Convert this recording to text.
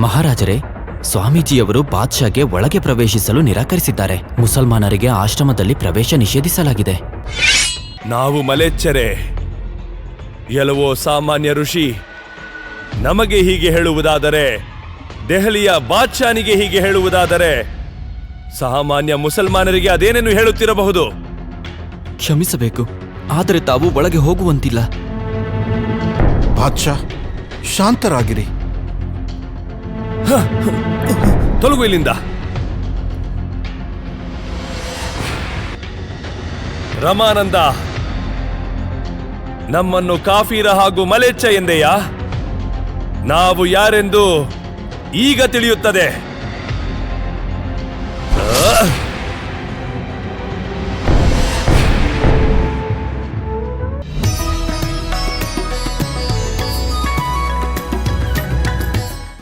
ಮಹಾರಾಜರೇ ಸ್ವಾಮೀಜಿಯವರು ಬಾದ್ಶಾಗೆ ಒಳಗೆ ಪ್ರವೇಶಿಸಲು ನಿರಾಕರಿಸಿದ್ದಾರೆ. ಮುಸಲ್ಮಾನರಿಗೆ ಆಶ್ರಮದಲ್ಲಿ ಪ್ರವೇಶ ನಿಷೇಧಿಸಲಾಗಿದೆ. ನಾವು ಮಲೆಚ್ಚರೆ ಎಲ್ಲವೋ ಸಾಮಾನ್ಯ ಋಷಿ ನಮಗೆ ಹೀಗೆ ಹೇಳುವುದಾದರೆ ದೆಹಲಿಯ ಬಾದ್ಶಾನಿಗೆ ಹೀಗೆ ಹೇಳುವುದಾದರೆ ಸಾಮಾನ್ಯ ಮುಸಲ್ಮಾನರಿಗೆ ಅದೇನೇನು ಹೇಳುತ್ತಿರಬಹುದು? ಕ್ಷಮಿಸಬೇಕು ಆದರೆ ತಾವು ಒಳಗೆ ಹೋಗುವಂತಿಲ್ಲ. ಬಾದ್ಶಾ ಶಾಂತರಾಗಿರಿ. ತೊಲಗು ಇಲ್ಲಿಂದ. ರಮಾನಂದ ನಮ್ಮನ್ನು ಕಾಫೀರ ಹಾಗೂ ಮಲೆಚ್ಚ ಎಂದೆಯಾ? ನಾವು ಯಾರೆಂದು ಈಗ ತಿಳಿಯುತ್ತದೆ?